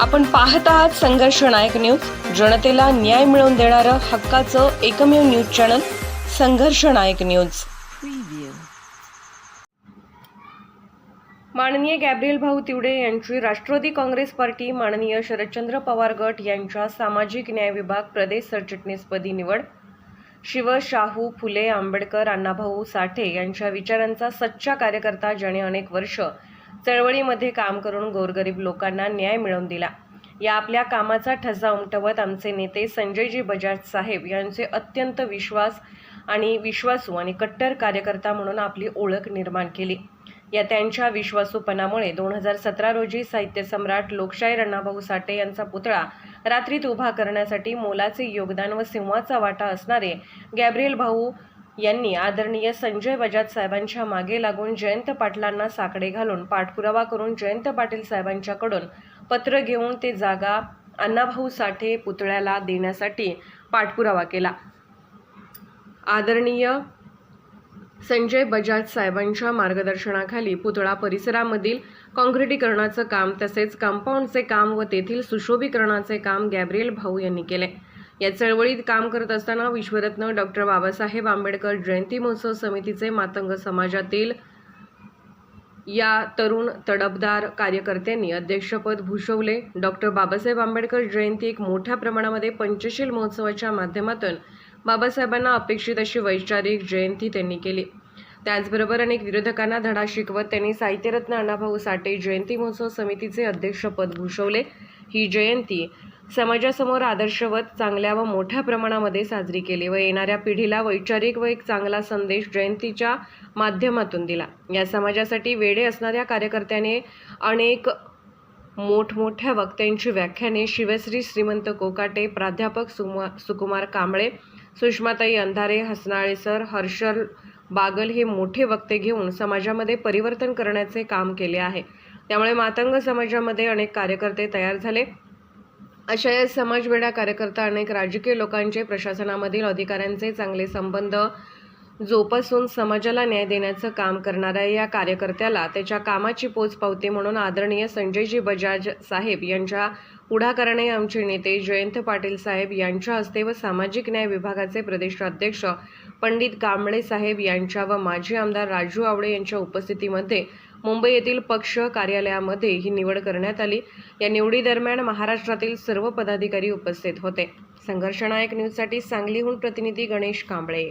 आपण पाहत आहात संघर्ष नायक न्यूज. जनतेला न्याय मिळवून देणारं हक्काचं एकमेव न्यूज चॅनल संघर्ष नायक न्यूज. माननीय गॅब्रियल भाऊ तिवडे यांची राष्ट्रवादी काँग्रेस पार्टी माननीय शरदचंद्र पवार गट यांच्या सामाजिक न्याय विभाग प्रदेश सरचिटणीसपदी निवड. शिव शाहू फुले आंबेडकर अण्णाभाऊ साठे यांच्या विचारांचा सच्चा कार्यकर्ता ज्याने अनेक वर्ष चळवळीमध्ये काम करून गोरगरीब लोकांना न्याय मिळवून दिला. या आपल्या कामाचा ठसा उमटवत आमचे नेते संजयजी बजाज साहेब यांचे अत्यंत विश्वास आणि विश्वासू आणि कट्टर कार्यकर्ता म्हणून आपली ओळख निर्माण केली. या त्यांच्या विश्वासूपणामुळे दोन हजार सतरा रोजी साहित्य सम्राट लोकशाहीर अण्णाभाऊ साठे यांचा पुतळा रात्रीत उभा करण्यासाठी मोलाचे योगदान व सिंहाचा वाटा असणारे गॅब्रियल भाऊ यांनी आदरणीय संजय बजाज साहेबांच्या मागे लागून जयंत पाटलांना साकडे घालून पाठपुरावा करून जयंत पाटील साहेबांच्याकडून पत्र घेऊन ते जागा अण्णाभाऊ साठे पुतळ्याला देण्यासाठी पाठपुरावा केला. आदरणीय संजय बजाज साहेबांच्या मार्गदर्शनाखाली पुतळा परिसरामधील काँक्रिटीकरणाचं काम तसेच कंपाऊंडचे काम व तेथील सुशोभीकरणाचे काम गॅब्रियल भाऊ यांनी केले. या चळवळीत काम करत असताना विश्वरत्न डॉक्टर बाबासाहेब आंबेडकर जयंती महोत्सव समितीचे मातंग समाजातील या तरुण तडफदार कार्यकर्त्यांनी अध्यक्षपद भूषवले. डॉक्टर बाबासाहेब आंबेडकर जयंती एक मोठ्या प्रमाणामध्ये पंचशील महोत्सवाच्या माध्यमातून बाबासाहेबांना अपेक्षित अशी वैचारिक जयंती त्यांनी केली. त्याचबरोबर अनेक विरोधकांना धडा शिकवत त्यांनी साहित्यरत्न अण्णाभाऊ साठे जयंती महोत्सव समितीचे अध्यक्षपद भूषवले. ही जयंती समाजासमोर आदर्शवत चांगल्या व मोठ्या प्रमाणामध्ये साजरी केली व येणाऱ्या पिढीला वैचारिक व एक चांगला संदेश जयंतीच्या माध्यमातून दिला. या समाजासाठी वेडे असणाऱ्या कार्यकर्त्याने अनेक मोठमोठ्या वक्त्यांची व्याख्याने शिवश्री श्रीमंत कोकाटे प्राध्यापक सुमा सुकुमार कांबळे सुषमाताई अंधारे हसनाळे सर हर्षल बागल हे मोठे वक्ते घेऊन समाजामध्ये परिवर्तन करण्याचे काम केले आहे. त्यामुळे मातंग समाजामध्ये अनेक कार्यकर्ते तयार झाले. अशा या समाजवेडा कार्यकर्ता अनेक राजकीय लोकांचे प्रशासनामधील अधिकाऱ्यांचे चांगले संबंध जोपासून समाजाला न्याय देण्याचं काम करणाऱ्या या कार्यकर्त्याला त्याच्या कामाची पोच पावते म्हणून आदरणीय संजयजी बजाज साहेब यांच्या पुढाकाराने आमचे नेते जयंत पाटील साहेब यांच्या हस्ते व सामाजिक न्याय विभागाचे प्रदेशाध्यक्ष पंडित कांबळे साहेब यांच्या व माजी आमदार राजू आवळे यांच्या उपस्थितीमध्ये मुंबई येथील पक्ष कार्यालयामध्ये ही निवड करण्यात आली. या निवडीदरम्यान महाराष्ट्रातील सर्व पदाधिकारी उपस्थित होते. संघर्षनायक न्यूजसाठी सांगलीहून प्रतिनिधी गणेश कांबळे.